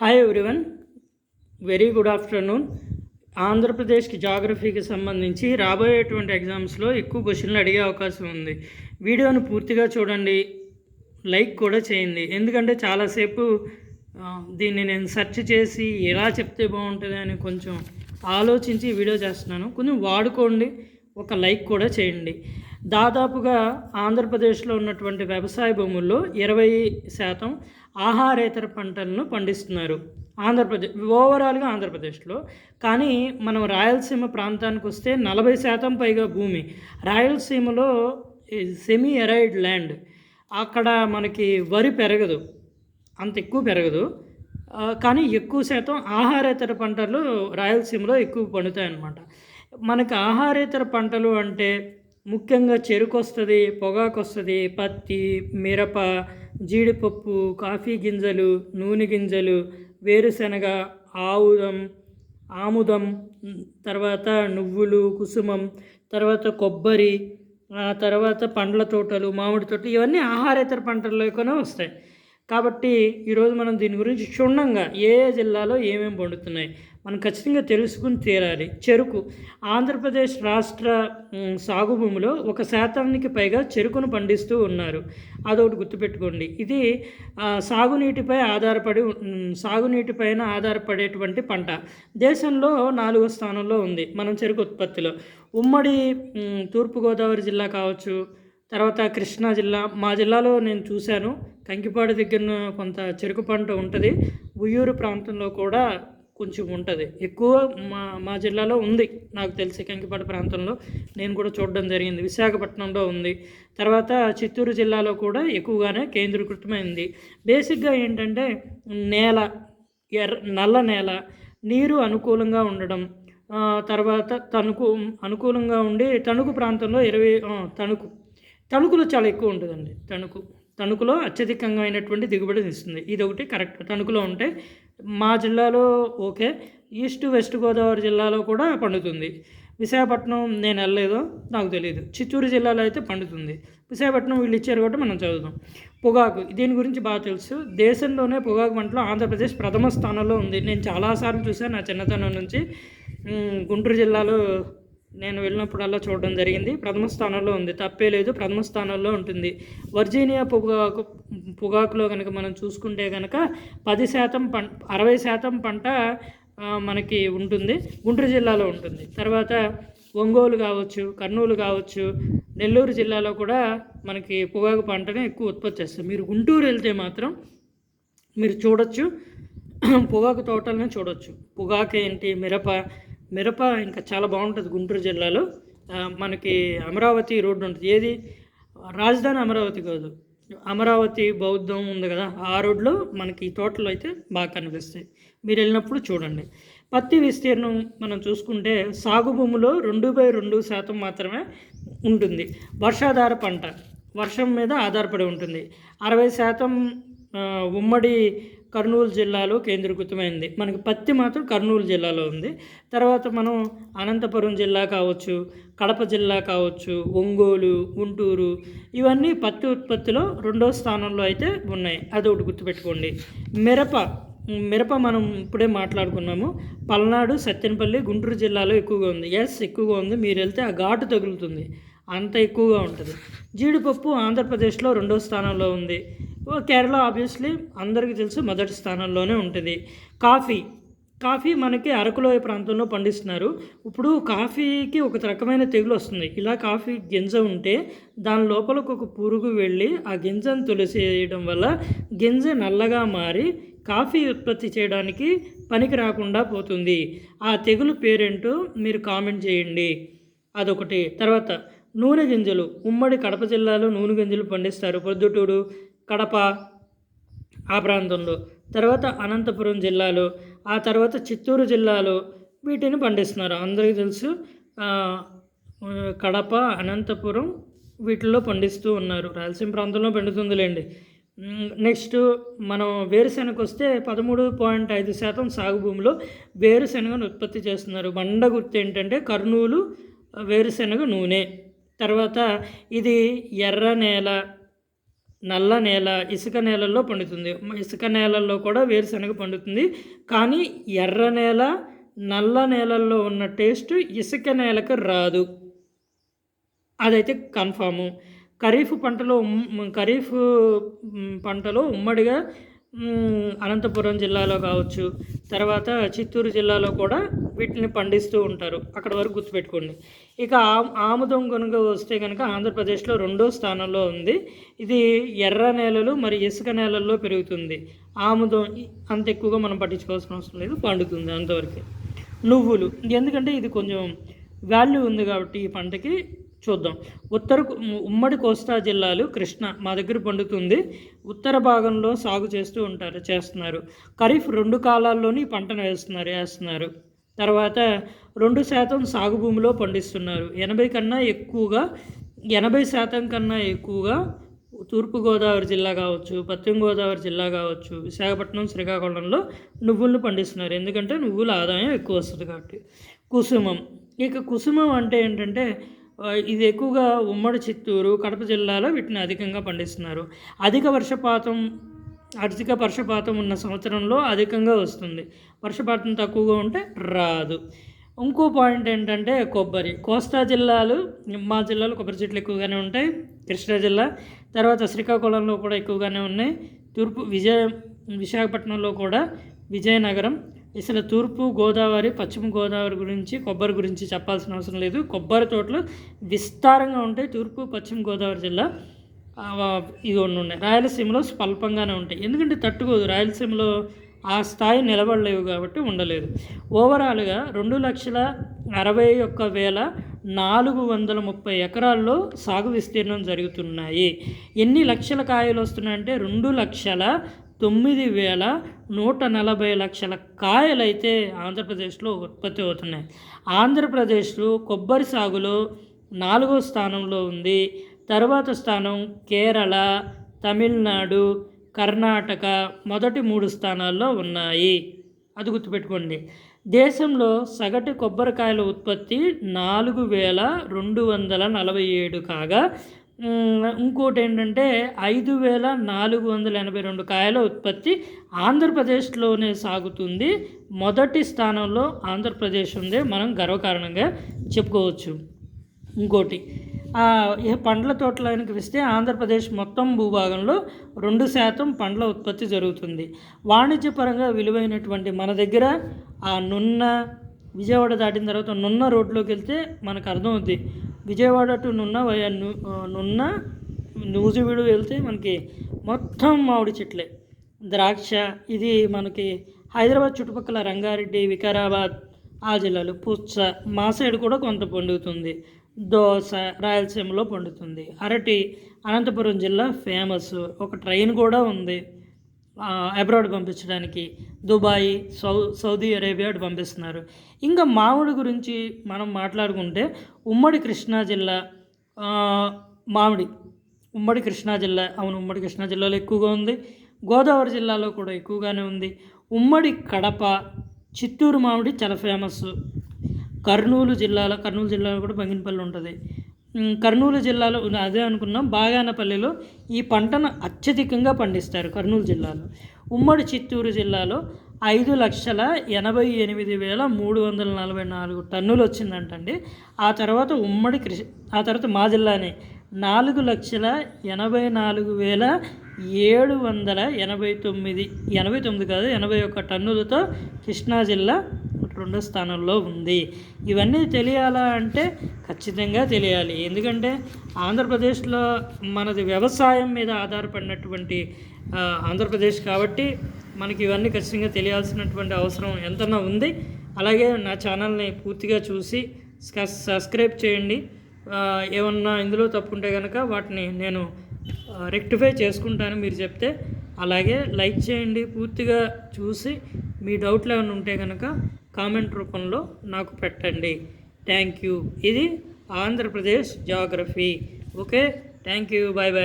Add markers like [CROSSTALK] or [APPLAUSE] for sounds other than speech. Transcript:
Hi everyone very good afternoon ఆంధ్రప్రదేశ్కి జాగ్రఫీకి సంబంధించి రాబోయేటువంటి ఎగ్జామ్స్లో ఎక్కువ క్వశ్చన్లు అడిగే అవకాశం ఉంది. వీడియోను పూర్తిగా చూడండి. లైక్ కూడా చేయండి. ఎందుకంటే చాలాసేపు దీన్ని నేను సెర్చ్ చేసి ఎలా చెప్తే బాగుంటుంది అని కొంచెం ఆలోచించి వీడియో చేస్తున్నాను. కొంచెం వాడుకోండి. ఒక లైక్ కూడా చేయండి. దాదాపుగా ఆంధ్రప్రదేశ్లో ఉన్నటువంటి వ్యవసాయ భూముల్లో ఇరవై శాతం ఆహారేతర పంటలను పండిస్తున్నారు. ఆంధ్రప్రదేశ్ ఓవరాల్గా ఆంధ్రప్రదేశ్లో. కానీ మనం రాయలసీమ ప్రాంతానికి వస్తే నలభై శాతం పైగా భూమి. రాయలసీమలో సెమీ ఎరైడ్ ల్యాండ్. అక్కడ మనకి వరి పెరగదు. అంత ఎక్కువ పెరగదు. కానీ ఎక్కువ శాతం ఆహారేతర పంటలు రాయలసీమలో ఎక్కువ పండుతాయి అన్నమాట మనకి ఆహారేతర పంటలు అంటే ముఖ్యంగా చెరుకు వస్తుంది పొగాకు వస్తుంది పత్తి మిరప జీడిపప్పు కాఫీ గింజలు నూనె గింజలు వేరుశనగ ఆవుదం ఆముదం తర్వాత నువ్వులు కుసుమం తర్వాత కొబ్బరి ఆ తర్వాత పండ్ల తోటలు మామిడి తోటలు ఇవన్నీ ఆహారేతర పంటల్లోనే వస్తాయి. కాబట్టి ఈరోజు మనం దీని గురించి క్షుణ్ణంగా ఏ ఏ జిల్లాలో ఏమేమి పండుతున్నాయి మనం ఖచ్చితంగా తెలుసుకుని తీరాలి. చెరుకు. ఆంధ్రప్రదేశ్ రాష్ట్ర సాగు భూమిలో ఒక శాతానికి పైగా చెరుకును పండిస్తూ ఉన్నారు. అదొకటి గుర్తుపెట్టుకోండి. ఇది సాగునీటిపై ఆధారపడి సాగునీటిపైన ఆధారపడేటువంటి పంట. దేశంలో నాలుగో స్థానంలో ఉంది. మనం చెరుకు ఉత్పత్తిలో. ఉమ్మడి తూర్పుగోదావరి జిల్లా కావచ్చు తర్వాత కృష్ణా జిల్లా. మా జిల్లాలో నేను చూశాను. కంకిపాడు దగ్గర కొంత చెరుకు పంట ఉంటుంది. ఉయ్యూరు ప్రాంతంలో కూడా కొంచెం ఉంటుంది. ఎక్కువ మా మా జిల్లాలో ఉంది. నాకు తెలిసి కంకిపాడు ప్రాంతంలో. నేను కూడా చూడడం జరిగింది. విశాఖపట్నంలో ఉంది. తర్వాత చిత్తూరు జిల్లాలో కూడా ఎక్కువగానే కేంద్రీకృతమైంది. బేసిక్గా ఏంటంటే నేల ఎర్ర నల్ల నేల నీరు అనుకూలంగా ఉండడం తర్వాత తణుకు అనుకూలంగా ఉండి తణుకు ప్రాంతంలో ఇరవై తణుకు తణుకులో చాలా ఎక్కువ ఉంటుందండి. తణుకు తణుకులో అత్యధికంగా అయినటువంటి దిగుబడిని ఇస్తుంది ఇది ఒకటి కరెక్ట్. తణుకులో ఉంటే మా జిల్లాలో ఓకే. ఈస్ట్ వెస్ట్ గోదావరి జిల్లాలో కూడా పండుతుంది. విశాఖపట్నం నేను వెళ్ళలేదో నాకు తెలియదు చిత్తూరు జిల్లాలో అయితే పండుతుంది. విశాఖపట్నం వీళ్ళు ఇచ్చారు కాబట్టి మనం చదువుదాం. పొగాకు దీని గురించి బాగా తెలుసు. దేశంలోనే పొగాకు పంటలో ఆంధ్రప్రదేశ్ ప్రథమ స్థానంలో ఉంది. నేను చాలాసార్లు చూసాను నా చిన్నతనం నుంచి. గుంటూరు జిల్లాలో నేను వెళ్ళినప్పుడల్లా చూడడం జరిగింది. ప్రథమ స్థానంలో ఉంది. తప్పే లేదు. ప్రథమ స్థానంలో ఉంటుంది. వర్జీనియా పొగాకు పొగాకులో కనుక మనం చూసుకుంటే కనుక పది శాతం పం అరవై శాతం పంట మనకి ఉంటుంది. గుంటూరు జిల్లాలో ఉంటుంది. తర్వాత ఒంగోలు కావచ్చు కర్నూలు కావచ్చు నెల్లూరు జిల్లాలో కూడా మనకి పొగాకు పంటనే ఎక్కువ ఉత్పత్తి చేస్తారు మీరు గుంటూరు వెళ్తే మాత్రం మీరు చూడొచ్చు. [CLEARS THROAT] పొగాకు తోటలను చూడొచ్చు. పొగాకు ఏంటి మిరప మిరప ఇంకా చాలా బాగుంటుంది గుంటూరు జిల్లాలో. మనకి అమరావతి రోడ్డు ఉంటుంది. ఏది? రాజధాని అమరావతి కాదు. అమరావతి బౌద్ధం ఉంది కదా ఆ రోడ్లో మనకి తోటలు అయితే బాగా కనిపిస్తాయి. మీరు వెళ్ళినప్పుడు చూడండి. పత్తి విస్తీర్ణం మనం చూసుకుంటే సాగు భూమిలో రెండు బై రెండు శాతం మాత్రమే ఉంటుంది. వర్షాధార పంట వర్షం మీద ఆధారపడి ఉంటుంది. అరవై శాతం ఉమ్మడి కర్నూలు జిల్లాలో కేంద్రీకృతమైంది. మనకి పత్తి మాత్రం కర్నూలు జిల్లాలో ఉంది. తర్వాత మనం అనంతపురం జిల్లా కావచ్చు కడప జిల్లా కావచ్చు ఒంగోలు గుంటూరు ఇవన్నీ పత్తి ఉత్పత్తిలో రెండో స్థానంలో అయితే ఉన్నాయి. అది ఒకటి గుర్తుపెట్టుకోండి. మిరప మిరప మనం ఇప్పుడే మాట్లాడుకున్నాము. పల్నాడు సత్తెనపల్లి గుంటూరు జిల్లాలో ఎక్కువగా ఉంది. ఎస్ ఎక్కువగా ఉంది. మీరు వెళ్తే ఆ ఘాటు తగులుతుంది. అంత ఎక్కువగా ఉంటుంది. జీడిపప్పు ఆంధ్రప్రదేశ్లో రెండో స్థానంలో ఉంది. కేరళ ఆబ్వియస్లీ అందరికీ తెలుసు మొదటి స్థానంలోనే ఉంటుంది. కాఫీ. కాఫీ మనకి అరకులోయ ప్రాంతంలో పండిస్తున్నారు. ఇప్పుడు కాఫీకి ఒక రకమైన తెగులు వస్తుంది. ఇలా కాఫీ గింజ ఉంటే దాని లోపలకు ఒక పురుగు వెళ్ళి ఆ గింజను తొలిసేయడం వల్ల గింజ నల్లగా మారి కాఫీ ఉత్పత్తి చేయడానికి పనికి రాకుండా పోతుంది. ఆ తెగులు పేరేంటో మీరు కామెంట్ చేయండి. అదొకటి. తర్వాత నూనె గింజలు. ఉమ్మడి కడప జిల్లాలో నూనె గింజలు పండిస్తారు. పొద్దుటూరు కడప ఆ ప్రాంతంలో. తర్వాత అనంతపురం జిల్లాలో ఆ తర్వాత చిత్తూరు జిల్లాలో వీటిని పండిస్తున్నారు. అందరికీ తెలుసు కడప అనంతపురం వీటిల్లో పండిస్తూ ఉన్నారు. రాయలసీమ ప్రాంతంలో పండుతుందిలేండి. నెక్స్ట్ మనం వేరుశెనగకు వస్తే పదమూడు పాయింట్ ఐదు శాతం సాగు భూమిలో వేరుశెనగను ఉత్పత్తి చేస్తున్నారు. బండ గుర్తు ఏంటంటే కర్నూలు వేరుశెనగ నూనె. తర్వాత ఇది ఎర్ర నేల నల్ల నేల ఇసుక నేలల్లో పండుతుంది. ఇసుక నేలల్లో కూడా వేరుశనగ పండుతుంది. కానీ ఎర్ర నేల నల్ల నేలల్లో ఉన్న టేస్ట్ ఇసుక నేలకు రాదు. అదైతే కన్ఫాము. ఖరీఫ్ పంటలో ఖరీఫ్ పంటలో ఉమ్మడిగా అనంతపురం జిల్లాలో కావచ్చు. తర్వాత చిత్తూరు జిల్లాలో కూడా వీటిని పండిస్తూ ఉంటారు. అక్కడ వరకు గుర్తుపెట్టుకోండి. ఇక ఆముదం కనుక వస్తే కనుక ఆంధ్రప్రదేశ్లో రెండో స్థానంలో ఉంది. ఇది ఎర్ర నేలలు మరి ఇసుక నేలల్లో పెరుగుతుంది. ఆముదం అంత ఎక్కువగా మనం పట్టించుకోవాల్సిన అవసరం లేదు. పండుతుంది అంతవరకు. నువ్వులు. ఎందుకంటే ఇది కొంచెం వాల్యూ ఉంది కాబట్టి ఈ పంటకి చూద్దాం. ఉత్తర ఉమ్మడి కోస్తా జిల్లాలు కృష్ణ మా దగ్గర పండుతుంది. ఉత్తర భాగంలో సాగు చేస్తూ ఉంటారు చేస్తున్నారు. ఖరీఫ్ రెండు కాలాల్లోని పంటను వేస్తున్నారు వేస్తున్నారు. తర్వాత రెండు శాతం సాగు భూమిలో పండిస్తున్నారు. ఎనభై కన్నా ఎక్కువగా ఎనభై శాతం కన్నా ఎక్కువగా తూర్పుగోదావరి జిల్లా కావచ్చు పశ్చిమ గోదావరి జిల్లా కావచ్చు విశాఖపట్నం శ్రీకాకుళంలో నువ్వులను పండిస్తున్నారు. ఎందుకంటే నువ్వుల ఆదాయం ఎక్కువ వస్తుంది కాబట్టి. కుసుమం. ఇక కుసుమం అంటే ఏంటంటే ఇది ఎక్కువగా ఉమ్మడి చిత్తూరు కడప జిల్లాలో వీటిని అధికంగా పండిస్తున్నారు. అధిక వర్షపాతం అధిక వర్షపాతం ఉన్న సంవత్సరంలో అధికంగా వస్తుంది. వర్షపాతం తక్కువగా ఉంటే రాదు. ఇంకో పాయింట్ ఏంటంటే కొబ్బరి. కోస్తా జిల్లాలు మా జిల్లాలో కొబ్బరి చెట్లు ఎక్కువగానే ఉంటాయి. కృష్ణా జిల్లా తర్వాత శ్రీకాకుళంలో కూడా ఎక్కువగానే ఉన్నాయి. తూర్పు విజయ విశాఖపట్నంలో కూడా విజయనగరం అసలు తూర్పు గోదావరి పశ్చిమ గోదావరి గురించి కొబ్బరి గురించి చెప్పాల్సిన అవసరం లేదు. కొబ్బరి తోటలు విస్తారంగా ఉంటాయి. తూర్పు పశ్చిమ గోదావరి జిల్లా ఇవి ఉన్నాయి. రాయలసీమలో స్వల్పంగానే ఉంటాయి. ఎందుకంటే తట్టుకోదు. రాయలసీమలో ఆ స్థాయి నిలబడలేవు కాబట్టి ఉండలేదు. ఓవరాల్గా రెండు లక్షల అరవై ఒక్క వేల నాలుగు వందల ముప్పై ఎకరాల్లో సాగు విస్తీర్ణం జరుగుతున్నాయి. ఎన్ని లక్షల కాయలు వస్తున్నాయంటే రెండు లక్షల తొమ్మిది వేల నూట నలభై లక్షల కాయలైతే ఆంధ్రప్రదేశ్లో ఉత్పత్తి అవుతున్నాయి. ఆంధ్రప్రదేశ్లో కొబ్బరి సాగులో నాలుగో స్థానంలో ఉంది. తర్వాత స్థానం కేరళ తమిళనాడు కర్ణాటక మొదటి మూడు స్థానాల్లో ఉన్నాయి. అది గుర్తుపెట్టుకోండి. దేశంలో సగటు కొబ్బరికాయల ఉత్పత్తి నాలుగు వేల రెండు వందల నలభై ఏడు కాగా ఇంకోటి ఏంటంటే ఐదు వేల నాలుగు వందల ఎనభై రెండు కాయల ఉత్పత్తి ఆంధ్రప్రదేశ్లోనే సాగుతుంది. మొదటి స్థానంలో ఆంధ్రప్రదేశ్ ఉంది మనం గర్వకారణంగా చెప్పుకోవచ్చు. ఇంకోటి పండ్ల తోటలకి వస్తే ఆంధ్రప్రదేశ్ మొత్తం భూభాగంలో రెండు శాతం పండ్ల ఉత్పత్తి జరుగుతుంది. వాణిజ్యపరంగా విలువైనటువంటి మన దగ్గర ఆ నున్న విజయవాడ దాటిన తర్వాత నున్న రోడ్లోకి వెళ్తే మనకు అర్థమవుద్ది. విజయవాడ టు నున్న నున్న నూజివీడు వెళ్తే మనకి మొత్తం మామిడి చెట్లే. ద్రాక్ష ఇది మనకి హైదరాబాద్ చుట్టుపక్కల రంగారెడ్డి వికారాబాద్ ఆ జిల్లాలు. పుచ్చ మా సైడ్ కూడా కొంత పండుతుంది. దోస రాయలసీమలో పండుతుంది. అరటి అనంతపురం జిల్లా ఫేమస్. ఒక ట్రైన్ కూడా ఉంది. అబ్రాడ్ పంపించడానికి దుబాయ్ సౌ సౌదీ అరేబియా పంపిస్తున్నారు. ఇంకా మామిడి గురించి మనం మాట్లాడుకుంటే ఉమ్మడి కృష్ణా జిల్లా మామిడి ఉమ్మడి కృష్ణా జిల్లా అవును ఉమ్మడి కృష్ణా జిల్లాలో ఎక్కువగా ఉంది. గోదావరి జిల్లాలో కూడా ఎక్కువగానే ఉంది. ఉమ్మడి కడప చిత్తూరు మామిడి చాలా ఫేమస్ కర్నూలు జిల్లాలో కర్నూలు జిల్లాలో కూడా బంగినపల్లి ఉంటుంది. కర్నూలు జిల్లాలో అదే అనుకున్నాం. బాగానపల్లిలో ఈ పంటను అత్యధికంగా పండిస్తారు కర్నూలు జిల్లాలో. ఉమ్మడి చిత్తూరు జిల్లాలో ఐదు లక్షల ఎనభై ఎనిమిది వేల మూడు వందల నలభై నాలుగు టన్నులు వచ్చిందంటండి. ఆ తర్వాత ఉమ్మడి కృషి ఆ తర్వాత మా జిల్లానే నాలుగు లక్షల ఎనభై నాలుగు వేల ఏడు వందల ఎనభై తొమ్మిది ఎనభై తొమ్మిది కాదు ఎనభై ఒక్క టన్నులతో కృష్ణా జిల్లా రెండో స్థానంలో ఉంది. ఇవన్నీ తెలియాలా అంటే ఖచ్చితంగా తెలియాలి. ఎందుకంటే ఆంధ్రప్రదేశ్లో మనది వ్యవసాయం మీద ఆధారపడినటువంటి ఆంధ్రప్రదేశ్ కాబట్టి మనకి ఇవన్నీ ఖచ్చితంగా తెలియాల్సినటువంటి అవసరం ఎంతన్నా ఉంది. అలాగే నా ఛానల్ని పూర్తిగా చూసి సబ్స్క్రైబ్ చేయండి. ఏమన్నా ఇందులో తప్పుంటే కనుక వాటిని నేను రెక్టిఫై చేసుకుంటాను మీరు చెప్తే. అలాగే లైక్ చేయండి. పూర్తిగా చూసి మీ డౌట్లు ఏమైనా ఉంటే కనుక కామెంట్ రూపంలో నాకు పెట్టండి. Thank you. ఇది Andhra Pradesh geography. Okay? Thank you. Bye bye